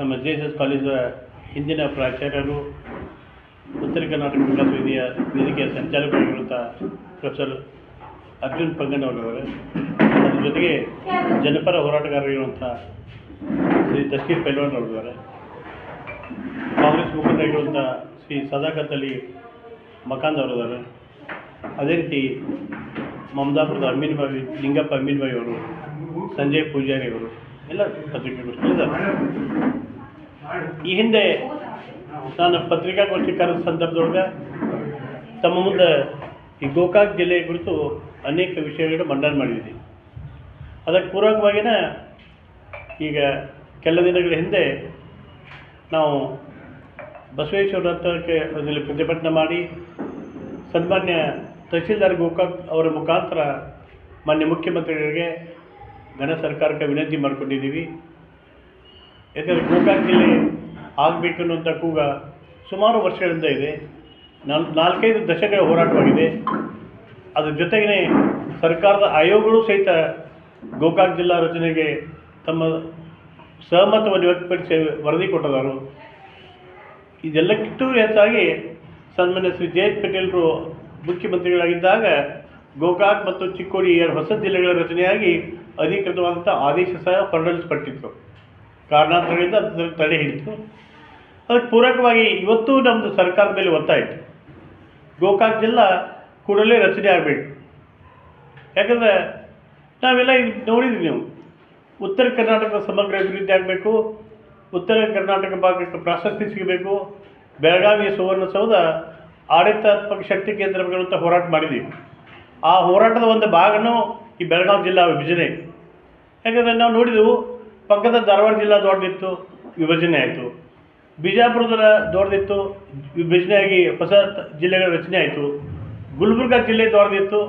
ನಮ್ಮ J S S college ಹಿಂದಿನ ಪ್ರಾಚಾರ್ಯರು ಉತ್ತರ ಕರ್ನಾಟಕ ವಿಕಾಸ ವೇದಿಯ ವೇದಿಕೆಯ ಸಂಚಾಲಕರಾಗಿರುವಂಥ ಪ್ರೊಫೆಸರ್ ಅರ್ಜುನ್ ಪಂಗನ್ ಅವರಿದ್ದಾರೆ ಅದ್ರ ಜೊತೆಗೆ ಜನಪರ ಹೋರಾಟಗಾರರಿರುವಂಥ ಶ್ರೀ ತಸ್ಕೀರ್ ಪೈಲ್ವಾನ್ ಅವರಿದ್ದಾರೆ ಕಾಂಗ್ರೆಸ್ ಮುಖಂಡರಾಗಿರುವಂಥ ಶ್ರೀ ಸದಾಕತ್ ಮಕಾಂದ್ ಅವರಿದ್ದಾರೆ ಅದೇ ರೀತಿ ಮಮದಾಪುರದ ಅಮೀನ್ ಬಾಯಿ ಲಿಂಗಪ್ಪ ಅಮೀನ್ ಬಾಯಿ ಅವರು, ಸಂಜಯ್ ಪೂಜಾರಿ ಅವರು, ಎಲ್ಲ ಪತ್ರಿಕೆಗಳು ಇದ್ದಾರೆ. ಈ ಹಿಂದೆ ನಾನು ಪತ್ರಿಕಾಗೋಷ್ಠಿ ಕರೆದ ಸಂದರ್ಭದೊಳಗೆ ತಮ್ಮ ಮುಂದೆ ಈ ಗೋಕಾಕ್ ಜಿಲ್ಲೆಯ ಕುರಿತು ಅನೇಕ ವಿಷಯಗಳನ್ನು ಮಂಡನೆ ಮಾಡಿದ್ದೀನಿ ಅದಕ್ಕೆ ಪೂರಕವಾಗಿನ ಈಗ ಕೆಲ ದಿನಗಳ ಹಿಂದೆ ನಾವು ಬಸವೇಶ್ವರ ಹತ್ರಕ್ಕೆ ಅದರಲ್ಲಿ ಪ್ರತಿಭಟನೆ ಮಾಡಿ ಸನ್ಮಾನ್ಯ ತಹಸೀಲ್ದಾರ್ ಗೋಕಾಕ್ ಅವರ ಮುಖಾಂತರ ಮಾನ್ಯ ಮುಖ್ಯಮಂತ್ರಿಗಳಿಗೆ ಘನ ಸರ್ಕಾರಕ್ಕೆ ವಿನಂತಿ ಮಾಡಿಕೊಂಡಿದ್ದೀವಿ. ಯಾಕಂದರೆ ಗೋಕಾಕ್ ಜಿಲ್ಲೆ ಆಗಬೇಕು ಅನ್ನುವಂಥ ಕೂಗ ಸುಮಾರು ವರ್ಷಗಳಿಂದ ಇದೆ. ನಾಲ್, ನಾಲ್ಕೈದು ದಶಕಗಳ ಹೋರಾಟವಾಗಿದೆ. ಅದ್ರ ಜೊತೆಗೇ ಸರ್ಕಾರದ ಆಯೋಗಗಳು ಸಹಿತ ಗೋಕಾಕ್ ಜಿಲ್ಲಾ ರಚನೆಗೆ ತಮ್ಮ ಸಹಮತವನ್ನು ವ್ಯಕ್ತಪಡಿಸಿ ವರದಿ ಕೊಟ್ಟದಾರು. ಇದೆಲ್ಲಕ್ಕಿಂತೂ ಹೆಚ್ಚಾಗಿ ಸನ್ಮಾನ್ಯ ಶ್ರೀ ಜಯಂತ್ ಪಟೇಲ್ರು ಮುಖ್ಯಮಂತ್ರಿಗಳಾಗಿದ್ದಾಗ ಗೋಕಾಕ್ ಮತ್ತು ಚಿಕ್ಕೋಡಿ ಎರಡು ಹೊಸ ಜಿಲ್ಲೆಗಳ ರಚನೆಯಾಗಿ ಅಧಿಕೃತವಾದಂಥ ಆದೇಶ ಸಹ ಹೊರಡಿಸಲ್ಪಟ್ಟಿತ್ತು. ಕಾರಣಾಂತರಗಳಿಂದ ಅದರ ತಡೆ ಹಿಡಿತು ಅದಕ್ಕೆ ಪೂರಕವಾಗಿ ಇವತ್ತು ನಮ್ಮದು ಸರ್ಕಾರದ ಮೇಲೆ ಒತ್ತಾಯ ಇತ್ತು. ಗೋಕಾಕ್ ಜಿಲ್ಲಾ ಕೂಡಲೇ ರಚನೆ ಆಗಬೇಕು. ಯಾಕಂದರೆ ನಾವೆಲ್ಲ ಇದು ನೋಡಿದ್ವಿ ನೀವು. ಉತ್ತರ ಕರ್ನಾಟಕದ ಸಮಗ್ರ ಅಭಿವೃದ್ಧಿ ಆಗಬೇಕು. ಉತ್ತರ ಕರ್ನಾಟಕ ಭಾಗಕ್ಕೆ ಪ್ರಾಶಸ್ತ್ಯ ಸಿಗಬೇಕು. ಬೆಳಗಾವಿಯ ಸುವರ್ಣಸೌಧ ಆಡಳಿತಾತ್ಮಕ ಶಕ್ತಿ ಕೇಂದ್ರಗಳು ಅಂತ ಹೋರಾಟ ಮಾಡಿದ್ವಿ. ಆ ಹೋರಾಟದ ಒಂದು ಭಾಗನೂ ಈ ಬೆಳಗಾವಿ ಜಿಲ್ಲಾ ವಿಭಜನೆ. ಯಾಕಂದರೆ ನಾವು ನೋಡಿದೆವು ಪಕ್ಕದ ಧಾರವಾಡ ಜಿಲ್ಲಾ ದೊಡ್ಡದಿತ್ತು, ವಿಭಜನೆ ಆಯಿತು. ಬಿಜಾಪುರದ ದೊಡ್ಡದಿತ್ತು, ವಿಭಜನೆಯಾಗಿ ಹೊಸ ಜಿಲ್ಲೆಗಳ ರಚನೆ ಆಯಿತು. ಗುಲ್ಬರ್ಗ ಜಿಲ್ಲೆ ದೊಡ್ಡದಿತ್ತು,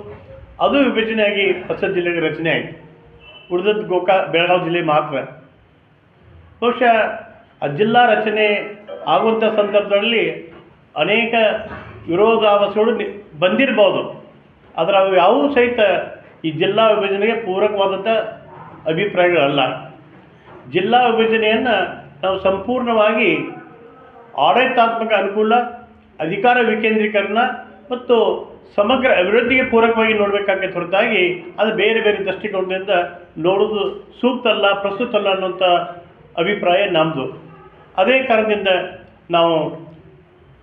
ಅದು ವಿಭಜನೆಯಾಗಿ ಹೊಸ ಜಿಲ್ಲೆಗಳ ರಚನೆ ಆಯಿತು. ಉಳಿದದ್ದು ಗೋಕಾ, ಬೆಳಗಾವಿ ಜಿಲ್ಲೆ ಮಾತ್ರ. ಬಹುಶಃ ಆ ಜಿಲ್ಲಾ ರಚನೆ ಆಗುವಂಥ ಸಂದರ್ಭದಲ್ಲಿ ಅನೇಕ ವಿರೋಧಾಭಾಸಗಳು ಬಂದಿರ್ಬೋದು. ಆದರೆ ಅವು ಯಾವುವು ಸಹಿತ ಈ ಜಿಲ್ಲಾ ವಿಭಜನೆಗೆ ಪೂರಕವಾದಂಥ ಅಭಿಪ್ರಾಯಗಳಲ್ಲ. ಜಿಲ್ಲಾ ವಿಭಜನೆಯನ್ನು ನಾವು ಸಂಪೂರ್ಣವಾಗಿ ಆಡಳಿತಾತ್ಮಕ ಅನುಕೂಲ, ಅಧಿಕಾರ ವಿಕೇಂದ್ರೀಕರಣ ಮತ್ತು ಸಮಗ್ರ ಅಭಿವೃದ್ಧಿಗೆ ಪೂರಕವಾಗಿ ನೋಡಬೇಕಾಗತ್ತೆ ಹೊರತಾಗಿ ಅದು ಬೇರೆ ಬೇರೆ ದೃಷ್ಟಿಕೋನದಿಂದ ನೋಡೋದು ಸೂಕ್ತ ಅಲ್ಲ, ಪ್ರಸ್ತುತ ಅಲ್ಲ ಅನ್ನೋಂಥ ಅಭಿಪ್ರಾಯ ನಮ್ಮದು ಅದೇ ಕಾರಣದಿಂದ ನಾವು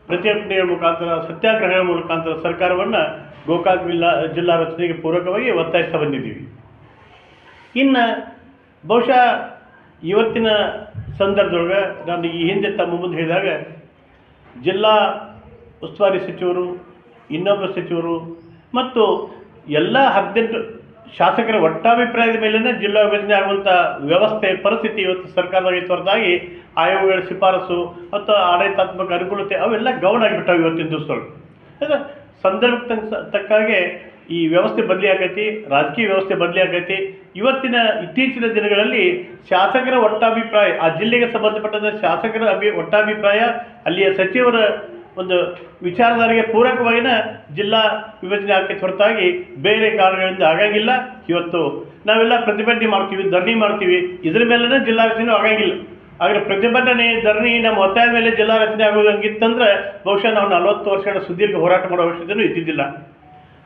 ಪ್ರತಿಭಟನೆಯ ಮುಖಾಂತರ, ಸತ್ಯಾಗ್ರಹಗಳ ಮುಖಾಂತರ ಸರ್ಕಾರವನ್ನು ಗೋಕಾಕ್ ಜಿಲ್ಲಾ ಜಿಲ್ಲಾ ರಚನೆಗೆ ಪೂರಕವಾಗಿ ಒತ್ತಾಯಿಸ್ತಾ ಬಂದಿದ್ದೀವಿ. ಇನ್ನು ಬಹುಶಃ ಇವತ್ತಿನ ಸಂದರ್ಭದೊಳಗೆ ನಾನು ಈ ಹಿಂದೆ ತಮ್ಮ ಮುಂದೆ ಹೇಳಿದಾಗ, ಜಿಲ್ಲಾ ಉಸ್ತುವಾರಿ ಸಚಿವರು, ಇನ್ನೊಬ್ಬ ಸಚಿವರು ಮತ್ತು ಎಲ್ಲ ಹದಿನೆಂಟು ಶಾಸಕರ ಒಟ್ಟಾಭಿಪ್ರಾಯದ ಮೇಲಿನ ಜಿಲ್ಲಾ ವಿಭಜನೆ ಆಗುವಂಥ ವ್ಯವಸ್ಥೆ, ಪರಿಸ್ಥಿತಿ ಇವತ್ತು ಸರ್ಕಾರದಾಗ ಹೊರತಾಗಿ ಆಯೋಗಗಳ ಶಿಫಾರಸು ಮತ್ತು ಆಡಳಿತಾತ್ಮಕ ಅನುಕೂಲತೆ ಅವೆಲ್ಲ ಗೌಣ ಆಗಿಬಿಟ್ಟಾವೆ ಇವತ್ತಿನ ದಿವಸಗಳು ಅದ ಸಂದರ್ಭಕ್ಕೆ ತಕ್ಕ ತಕ್ಕಾಗೆ ಈ ವ್ಯವಸ್ಥೆ ಬದಲಿ ಆಗೈತಿ ರಾಜಕೀಯ ವ್ಯವಸ್ಥೆ ಬದಲಿ ಆಗೈತಿ ಇವತ್ತಿನ ಇತ್ತೀಚಿನ ದಿನಗಳಲ್ಲಿ ಶಾಸಕರ ಒಟ್ಟಾಭಿಪ್ರಾಯ, ಆ ಜಿಲ್ಲೆಗೆ ಸಂಬಂಧಪಟ್ಟಂಥ ಶಾಸಕರ ಅಭಿ, ಒಟ್ಟಾಭಿಪ್ರಾಯ, ಅಲ್ಲಿಯ ಸಚಿವರ ಒಂದು ವಿಚಾರಧಾರೆಗೆ ಪೂರಕವಾಗಿನ ಜಿಲ್ಲಾ ವಿಭಜನೆ ಆಗಕ್ಕೆ ಹೊರತಾಗಿ ಬೇರೆ ಕಾರಣಗಳಿಂದ ಆಗಂಗಿಲ್ಲ. ಇವತ್ತು ನಾವೆಲ್ಲ ಪ್ರತಿಭಟನೆ ಮಾಡ್ತೀವಿ, ಧರಣಿ ಮಾಡ್ತೀವಿ. ಇದ್ರ ಮೇಲೇ ಜಿಲ್ಲಾ ರಚನೆ ಆಗಂಗಿಲ್ಲ. ಆದರೆ ಪ್ರತಿಭಟನೆ ಧರಣಿ ನಮ್ಮ ಒತ್ತಾಯದ ಮೇಲೆ ಜಿಲ್ಲಾ ರಚನೆ ಆಗೋದಂಗಿತ್ತಂದ್ರೆ ಬಹುಶಃ ನಾವು ನಲವತ್ತು ವರ್ಷಗಳ ಸುದೀರ್ಘ ಹೋರಾಟ ಮಾಡೋ ಅವಶ್ಯಕತೆಯೂ ಇದ್ದಿದ್ದಿಲ್ಲ.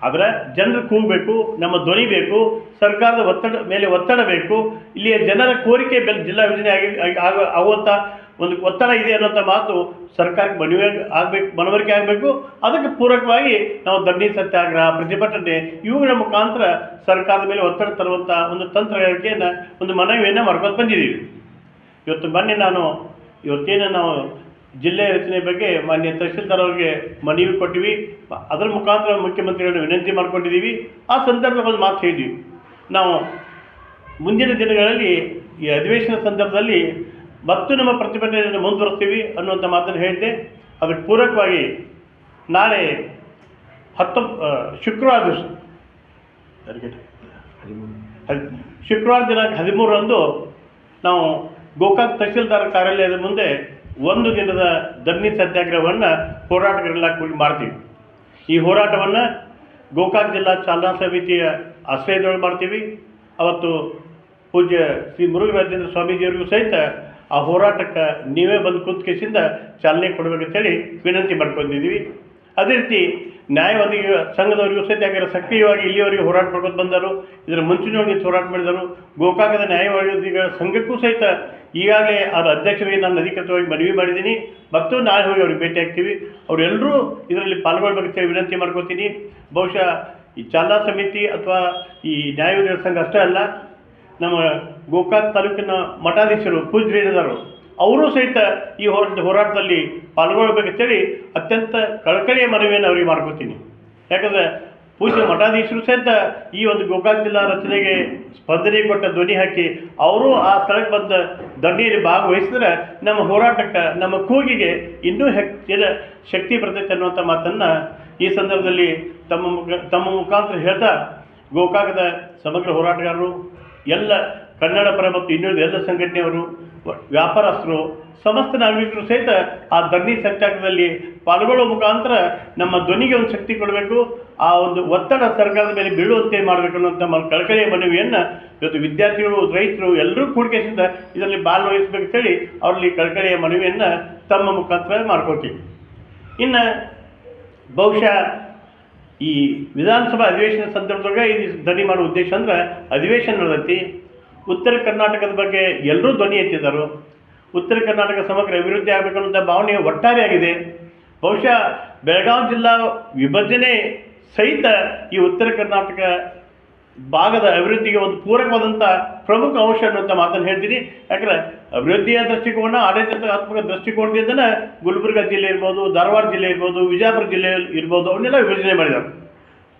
ಆದರೆ ಜನರು ಕೂಗಬೇಕು, ನಮ್ಮ ಧ್ವನಿ ಬೇಕು, ಸರ್ಕಾರದ ಒತ್ತಡ ಮೇಲೆ ಒತ್ತಡ ಬೇಕು, ಇಲ್ಲಿಯ ಜನರ ಕೋರಿಕೆ ಬೆಲೆ ಜಿಲ್ಲಾ ಯೋಜನೆ ಆಗಿ, ಆಗೋ ಆಗುವಂಥ ಒಂದು ಒತ್ತಡ ಇದೆ ಅನ್ನೋಂಥ ಮಾತು ಸರ್ಕಾರಕ್ಕೆ ಮನವಿ ಆಗಬೇಕು, ಮನವರಿಕೆ ಆಗಬೇಕು. ಅದಕ್ಕೆ ಪೂರಕವಾಗಿ ನಾವು ಧರಣಿ ಸತ್ಯಾಗ್ರಹ, ಪ್ರತಿಭಟನೆ, ಇವುಗಳ ಮುಖಾಂತರ ಸರ್ಕಾರದ ಮೇಲೆ ಒತ್ತಡ ತರುವಂಥ ಒಂದು ತಂತ್ರಗಾರಿಕೆಯನ್ನು ಒಂದು ಮನವಿಯನ್ನು ಮಾಡ್ಕೊಂಡು ಬಂದಿದ್ದೀವಿ. ಇವತ್ತು ಬನ್ನಿ ನಾನು, ಇವತ್ತೇನು ನಾವು ಜಿಲ್ಲೆ ರಚನೆ ಬಗ್ಗೆ ಮಾನ್ಯ ತಹಶೀಲ್ದಾರ್ ಅವರಿಗೆ ಮನವಿ ಕೊಟ್ಟಿವಿ. ಅದರ ಮುಖಾಂತರ ಮುಖ್ಯಮಂತ್ರಿಗಳನ್ನು ವಿನಂತಿ ಮಾಡಿಕೊಂಡಿದ್ದೀವಿ ಆ ಸಂದರ್ಭದಲ್ಲಿ ಮಾತು ಹೇಳಿದ್ವಿ. ನಾವು ಮುಂದಿನ ದಿನಗಳಲ್ಲಿ ಈ ಅಧಿವೇಶನ ಸಂದರ್ಭದಲ್ಲಿ ಮತ್ತು ನಮ್ಮ ಪ್ರತಿಭಟನೆಯನ್ನು ಮುಂದುವರಿಸ್ತೀವಿ ಅನ್ನುವಂಥ ಮಾತನ್ನು ಹೇಳಿದ್ದೆ. ಅದಕ್ಕೆ ಪೂರಕವಾಗಿ ನಾಳೆ ಹತ್ತೊಂಬ ಆ, ಶುಕ್ರವಾರ ದಿವಸ. ಶುಕ್ರವಾರ ದಿನಾಂಕ ಹದಿಮೂರರಂದು ನಾವು ಗೋಕಾಕ್ ತಹಶೀಲ್ದಾರ್ ಕಾರ್ಯಾಲಯದ ಮುಂದೆ ಒಂದು ದಿನದ ಧರಣಿ ಸತ್ಯಾಗ್ರಹವನ್ನು ಹೋರಾಟಗಳೆಲ್ಲ ಕೂಡಿ ಮಾಡ್ತೀವಿ. ಈ ಹೋರಾಟವನ್ನು ಗೋಕಾಕ್ ಜಿಲ್ಲಾ ಚಾಲನಾ ಸಮಿತಿಯ ಆಶ್ರಯದೊಳಗೆ ಮಾಡ್ತೀವಿ. ಅವತ್ತು ಪೂಜ್ಯ ಶ್ರೀ ಮುರುಘರಾಜೇಂದ್ರ ಸ್ವಾಮೀಜಿಯವರಿಗೂ ಸಹಿತ ಆ ಹೋರಾಟಕ್ಕೆ ನೀವೇ ಬಂದು ಕೂತ್ಕೇಸಿಂದ ಚಾಲನೆ ಕೊಡ್ಬೇಕಂತೇಳಿ ವಿನಂತಿ ಮಾಡ್ಕೊಂಡಿದ್ದೀವಿ. ಅದೇ ರೀತಿ ನ್ಯಾಯವಾದಿ ಸಂಘದವರಿಗೂ ಸಹಿತ ಯಾಕಂದ್ರೆ ಸಕ್ರಿಯವಾಗಿ ಇಲ್ಲಿಯವರೆಗೆ ಹೋರಾಟ ಮಾಡ್ಕೊಂಡು ಬಂದರು. ಇದರ ಮುಂಚಿನವ್ರು ಹೋರಾಟ ಮಾಡಿದರು. ಗೋಕಾಕದ ನ್ಯಾಯವಾದಿಗಳ ಸಂಘಕ್ಕೂ ಸಹಿತ ಈಗಾಗಲೇ ಅದರ ಅಧ್ಯಕ್ಷರಿಗೆ ನಾನು ಅಧಿಕೃತವಾಗಿ ಮನವಿ ಮಾಡಿದ್ದೀನಿ. ಮತ್ತು ನಾಳೆ ಹೋಗಿ ಅವ್ರಿಗೆ ಭೇಟಿ ಆಗ್ತೀವಿ. ಅವರೆಲ್ಲರೂ ಇದರಲ್ಲಿ ಪಾಲ್ಗೊಳ್ಬೇಕಂತ ವಿನಂತಿ ಮಾಡ್ಕೋತೀನಿ. ಬಹುಶಃ ಈ ಚಾಲನಾ ಸಮಿತಿ ಅಥವಾ ಈ ನ್ಯಾಯವಾದಿಗಳ ಸಂಘ ಅಷ್ಟೇ ಅಲ್ಲ, ನಮ್ಮ ಗೋಕಾಕ್ ತಾಲೂಕಿನ ಮಠಾಧೀಶರು ಪೂಜ್ಯರೇನಿದಾರು ಅವರು ಸಹಿತ ಈ ಹೋರಾಟ ಹೋರಾಟದಲ್ಲಿ ಪಾಲ್ಗೊಳ್ಬೇಕಂತೇಳಿ ಅತ್ಯಂತ ಕಳಕಳಿಯ ಮನವಿಯನ್ನು ಅವರಿಗೆ ಮಾಡ್ಕೊತೀನಿ. ಯಾಕಂದರೆ ಪೂಜ್ಯ ಮಠಾಧೀಶರು ಸಹಿತ ಈ ಒಂದು ಗೋಕಾಕ್ ಜಿಲ್ಲಾ ರಚನೆಗೆ ಸ್ಪಂದನೆ ಕೊಟ್ಟ ಧ್ವನಿ ಹಾಕಿ ಅವರು ಆ ಸ್ಥಳಕ್ಕೆ ಬಂದ ದಂಡಿಯಲ್ಲಿ ಭಾಗವಹಿಸಿದ್ರೆ ನಮ್ಮ ಹೋರಾಟಕ್ಕೆ, ನಮ್ಮ ಕೂಗಿಗೆ ಇನ್ನೂ ಹೆಚ್ಚಿನ ಶಕ್ತಿ ಬರ್ತೈತೆ ಅನ್ನುವಂಥ ಮಾತನ್ನು ಈ ಸಂದರ್ಭದಲ್ಲಿ ತಮ್ಮ ಮುಖ, ತಮ್ಮ ಮುಖಾಂತರ ಹೇಳ್ತಾ ಗೋಕಾಕದ ಸಮಗ್ರ ಹೋರಾಟಗಾರರು, ಎಲ್ಲ ಕನ್ನಡ ಪರ ಮತ್ತು ಇನ್ನುಳಿದ ಎಲ್ಲ ಸಂಘಟನೆಯವರು ವ್ಯಾಪಾರಸ್ಥರು, ಸಮಸ್ತ ನಾಗರಿಕರು ಸಹಿತ ಆ ಧರಣಿ ಸತ್ಯಾಗ್ರಹದಲ್ಲಿ ಪಾಲ್ಗೊಳ್ಳುವ ಮುಖಾಂತರ ನಮ್ಮ ಧ್ವನಿಗೆ ಒಂದು ಶಕ್ತಿ ಕೊಡಬೇಕು, ಆ ಒಂದು ಒತ್ತಡ ಸರ್ಕಾರದ ಮೇಲೆ ಬೀಳುವಂತೆ ಮಾಡಬೇಕು ಅನ್ನುವಂಥ ಮ ಕಳಕಳಿಯ ಮನವಿಯನ್ನು ಇವತ್ತು ವಿದ್ಯಾರ್ಥಿಗಳು, ರೈತರು ಎಲ್ಲರೂ ಕೂಡಿಕೆಯಿಂದ ಇದರಲ್ಲಿ ಭಾಗವಹಿಸಬೇಕಂತೇಳಿ ಅವರಲ್ಲಿ ಕಳಕಳಿಯ ಮನವಿಯನ್ನು ತಮ್ಮ ಮುಖಾಂತರ ಮಾಡ್ಕೊತೀವಿ ಇನ್ನು ಬಹುಶಃ ಈ ವಿಧಾನಸಭಾ ಅಧಿವೇಶನ ಸಂದರ್ಭದಾಗ ಇದು ಧ್ವನಿ ಮಾಡುವ ಉದ್ದೇಶ ಅಂದ್ರೆ ಅಧಿವೇಶನ ನಡೆದೈತಿ. ಉತ್ತರ ಕರ್ನಾಟಕದ ಬಗ್ಗೆ ಎಲ್ಲರೂ ಧ್ವನಿ ಎತ್ತಿದರು ಉತ್ತರ ಕರ್ನಾಟಕ ಸಮಗ್ರ ಅಭಿವೃದ್ಧಿ ಆಗಬೇಕನ್ನುವಂಥ ಭಾವನೆ ಒಟ್ಟಾರೆಯಾಗಿದೆ ಬಹುಶಃ ಬೆಳಗಾವಿ ಜಿಲ್ಲಾ ವಿಭಜನೆ ಸಹಿತ ಈ ಉತ್ತರ ಕರ್ನಾಟಕ ಭಾಗದ ಅಭಿವೃದ್ಧಿಗೆ ಒಂದು ಪೂರಕವಾದಂಥ ಪ್ರಮುಖ ಅಂಶ ಅನ್ನುವಂಥ ಮಾತನ್ನು ಹೇಳ್ತೀನಿ. ಯಾಕಂದ್ರೆ ಅಭಿವೃದ್ಧಿಯ ದೃಷ್ಟಿಕೋನ, ಆಡಳಿತಾತ್ಮಕ ದೃಷ್ಟಿಕೋನದಿಂದನೇ ಗುಲ್ಬರ್ಗ ಜಿಲ್ಲೆ ಇರ್ಬೋದು, ಧಾರವಾಡ ಜಿಲ್ಲೆ ಇರ್ಬೋದು, ವಿಜಯಪುರ ಜಿಲ್ಲೆ ಇರ್ಬೋದು, ಅವನ್ನೆಲ್ಲ ವಿಭಜನೆ ಮಾಡಿದ್ದಾರೆ.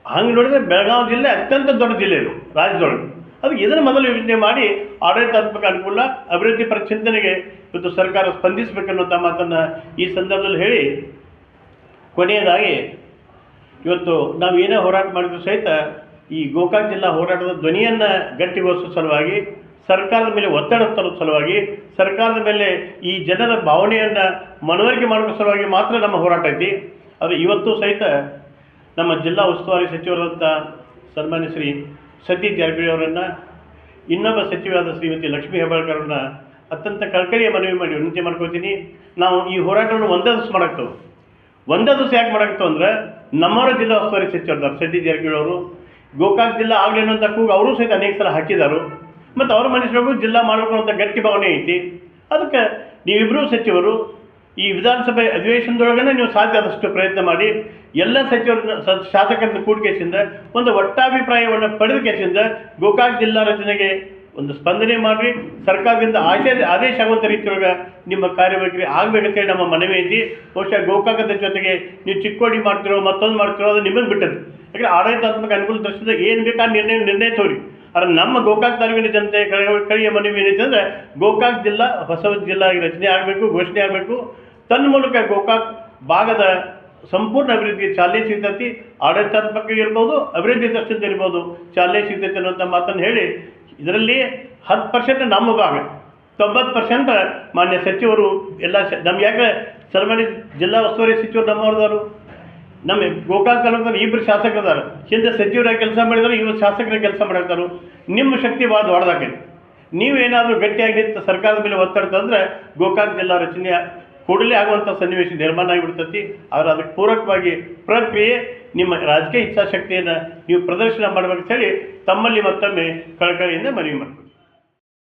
ಹಂಗೆ ನೋಡಿದರೆ ಬೆಳಗಾವಿ ಜಿಲ್ಲೆ ಅತ್ಯಂತ ದೊಡ್ಡ ಜಿಲ್ಲೆ ಇದು, ರಾಜ್ಯದೊಳಗೆ. ಅದಕ್ಕೆ ಇದನ್ನು ಮೊದಲು ಯೋಜನೆ ಮಾಡಿ ಆಡಳಿತಾತ್ಮಕ ಅನುಕೂಲ, ಅಭಿವೃದ್ಧಿ ಪರ ಚಿಂತನೆಗೆ ಇವತ್ತು ಸರ್ಕಾರ ಸ್ಪಂದಿಸಬೇಕನ್ನುವಂಥ ಮಾತನ್ನು ಈ ಸಂದರ್ಭದಲ್ಲಿ ಹೇಳಿ, ಕೊನೆಯದಾಗಿ ಇವತ್ತು ನಾವು ಏನೇ ಹೋರಾಟ ಮಾಡಿದ್ರು ಸಹಿತ ಈ ಗೋಕಾಕ್ ಜಿಲ್ಲಾ ಹೋರಾಟದ ಧ್ವನಿಯನ್ನು ಗಟ್ಟಿಗೊಳಿಸುವ ಸಲುವಾಗಿ, ಸರ್ಕಾರದ ಮೇಲೆ ಒತ್ತಡ ತರೋ ಸಲುವಾಗಿ, ಸರ್ಕಾರದ ಮೇಲೆ ಈ ಜನರ ಭಾವನೆಯನ್ನು ಮನವರಿಕೆ ಮಾಡುವ ಸಲುವಾಗಿ ಮಾತ್ರ ನಮ್ಮ ಹೋರಾಟ ಐತಿ. ಆದರೆ ಇವತ್ತು ಸಹಿತ ನಮ್ಮ ಜಿಲ್ಲಾ ಉಸ್ತುವಾರಿ ಸಚಿವರಾದಂಥ ಸನ್ಮಾನ್ಯ ಶ್ರೀ ಸತೀಶ್ ಜಾರಕಿಹೊಳಿ ಇನ್ನೊಬ್ಬ ಸಚಿವರಾದ ಶ್ರೀಮತಿ ಲಕ್ಷ್ಮೀ ಹೆಬ್ಬಾಳ್ಕರ್ ಅವ್ರನ್ನ ಅತ್ಯಂತ ಕಳ್ಕಳಿಯ ಮನವಿ ಮಾಡಿ ವಿನಂತಿ ಮಾಡ್ಕೋತೀನಿ. ನಾವು ಈ ಹೋರಾಟವನ್ನು ಒಂದೇ ದಿವಸ ಮಾಡಾಕ್ತೇವೆ. ಒಂದೇ ದಿವಸ ಯಾಕೆ ಮಾಡಾಕ್ತೇವೆ ಅಂದ್ರೆ, ನಮ್ಮವರ ಜಿಲ್ಲಾ ಉಸ್ತುವಾರಿ ಸಚಿವರಿದ್ದಾರೆ ಸತೀಶ್ ಜಾರಕಿಹೊಳಿ ಅವರು ಗೋಕಾಕ್ ಜಿಲ್ಲಾ ಆಗಲೇನು ಅನ್ನೋಂಥ ಕೂಗು ಅವರು ಸಹಿತ ಅನೇಕ ಸಲ ಹಾಕಿದ್ದಾರೆ. ಮತ್ತು ಅವ್ರ ಮನುಷ್ಯರಿಗೂ ಜಿಲ್ಲಾ ಮಾಡಬೇಕು ಗಟ್ಟಿ ಭಾವನೆ ಐತಿ. ಅದಕ್ಕೆ ನೀವಿಬ್ಬರೂ ಸಚಿವರು ಈ ವಿಧಾನಸಭೆ ಅಧಿವೇಶನದೊಳಗನೆ ನೀವು ಸಾಧ್ಯ ಆದಷ್ಟು ಪ್ರಯತ್ನ ಮಾಡಿ, ಎಲ್ಲ ಸಚಿವರನ್ನ ಶಾಸಕರನ್ನ ಕೂಡಿಕೆಸಿಂದ ಒಂದು ಒಟ್ಟಾಭಿಪ್ರಾಯವನ್ನು ಪಡೆದ ಕೇಸಿಂದ ಗೋಕಾಕ್ ಜಿಲ್ಲಾ ರಚನೆಗೆ ಒಂದು ಸ್ಪಂದನೆ ಮಾಡಿ ಸರ್ಕಾರದಿಂದ ಆಶಯ ಆದೇಶ ಆಗುವಂಥ ರೀತಿಯೊಳಗೆ ನಿಮ್ಮ ಕಾರ್ಯವೈಖರಿ ಆಗಬೇಕಂತೇಳಿ ನಮ್ಮ ಮನವಿ ಐತಿ. ಬಹುಶಃ ಗೋಕಾಕದ ಜೊತೆಗೆ ನೀವು ಚಿಕ್ಕೋಡಿ ಮಾಡ್ತಿರೋ, ಮತ್ತೊಂದು ಮಾಡ್ತಿರೋ, ಅದು ನಿಮಗೆ ಬಿಟ್ಟದ್ದು. ಯಾಕಂದರೆ ಆಡಳಿತಾತ್ಮಕ ಅನುಕೂಲ ದೃಷ್ಟಿಯಿಂದ ಏನು ಬೇಕಾ ನಿರ್ಣಯ ನಿರ್ಣಯ ತೋರಿ. ಆದರೆ ನಮ್ಮ ಗೋಕಾಕ್ ತಾಲೂಕಿನ ಜನತೆ ಕಳೆಯ ಮನವಿ ಏನೈತೆ ಅಂದರೆ ಗೋಕಾಕ್ ಜಿಲ್ಲಾ ಹೊಸ ಜಿಲ್ಲಾ ರಚನೆ ಆಗಬೇಕು, ಘೋಷಣೆ ಆಗಬೇಕು. ತನ್ಮೂಲಕ ಗೋಕಾಕ್ ಭಾಗದ ಸಂಪೂರ್ಣ ಅಭಿವೃದ್ಧಿಗೆ ಚಾಲನೆ ಸಿಗ್ತೈತಿ. ಆಡಳಿತಾತ್ಮಕ ಇರ್ಬೋದು, ಅಭಿವೃದ್ಧಿ ದೃಷ್ಟಿಯಿಂದ ಇರ್ಬೋದು, ಚಾಲನೆ ಸಿಗ್ತೈತಿ ಅನ್ನುವಂಥ ಮಾತನ್ನು ಹೇಳಿ, ಇದರಲ್ಲಿ ಹತ್ತು ಪರ್ಸೆಂಟ್ ನಮ್ಮ ಭಾಗ. ತೊಂಬತ್ತು ಪರ್ಸೆಂಟ್ ಮಾನ್ಯ ಸಚಿವರು ಎಲ್ಲ ನಮ್ಗೆ ಯಾಕೆ ಸನ್ಮಾನ್ಯ ಜಿಲ್ಲಾ ಉಸ್ತುವಾರಿ ಸಚಿವರು ನಮ್ಮವ್ರದವರು? ನಮ್ಮ ಗೋಕಾಕ್ ತಾಲೂಕಲ್ಲಿ ಇಬ್ಬರು ಶಾಸಕರಿದ್ದಾರೆ. ಹಿಂದೆ ಸಚಿವರಾಗಿ ಕೆಲಸ ಮಾಡಿದ್ರು, ಇವರು ಶಾಸಕರ ಕೆಲಸ ಮಾಡಿರ್ತಾರೆ ನಿಮ್ಮ ಶಕ್ತಿ ಭಾಳ ದೊಡ್ಡದಾಗೈತಿ. ನೀವೇನಾದರೂ ಗಟ್ಟಿಯಾಗಿ ನಿಂತು ಸರ್ಕಾರದ ಮೇಲೆ ಒತ್ತಡ ತಂದರೆ ಗೋಕಾಕ್ ಜಿಲ್ಲಾ ರಚನೆ ಕೂಡಲೇ ಆಗುವಂಥ ಸನ್ನಿವೇಶ ನಿರ್ಮಾಣ ಆಗಿಬಿಡ್ತೈತಿ. ಆದರೆ ಅದಕ್ಕೆ ಪೂರಕವಾಗಿ ಪ್ರಕ್ರಿಯೆ ನಿಮ್ಮ ರಾಜಕೀಯ ಇಚ್ಛಾಶಕ್ತಿಯನ್ನು ನೀವು ಪ್ರದರ್ಶನ ಮಾಡಬೇಕಂತ ತಮ್ಮಲ್ಲಿ ಮತ್ತೊಮ್ಮೆ ಕಳಕಳಿಯಿಂದ ಮನವಿ ಮಾಡ್ತೀನಿ.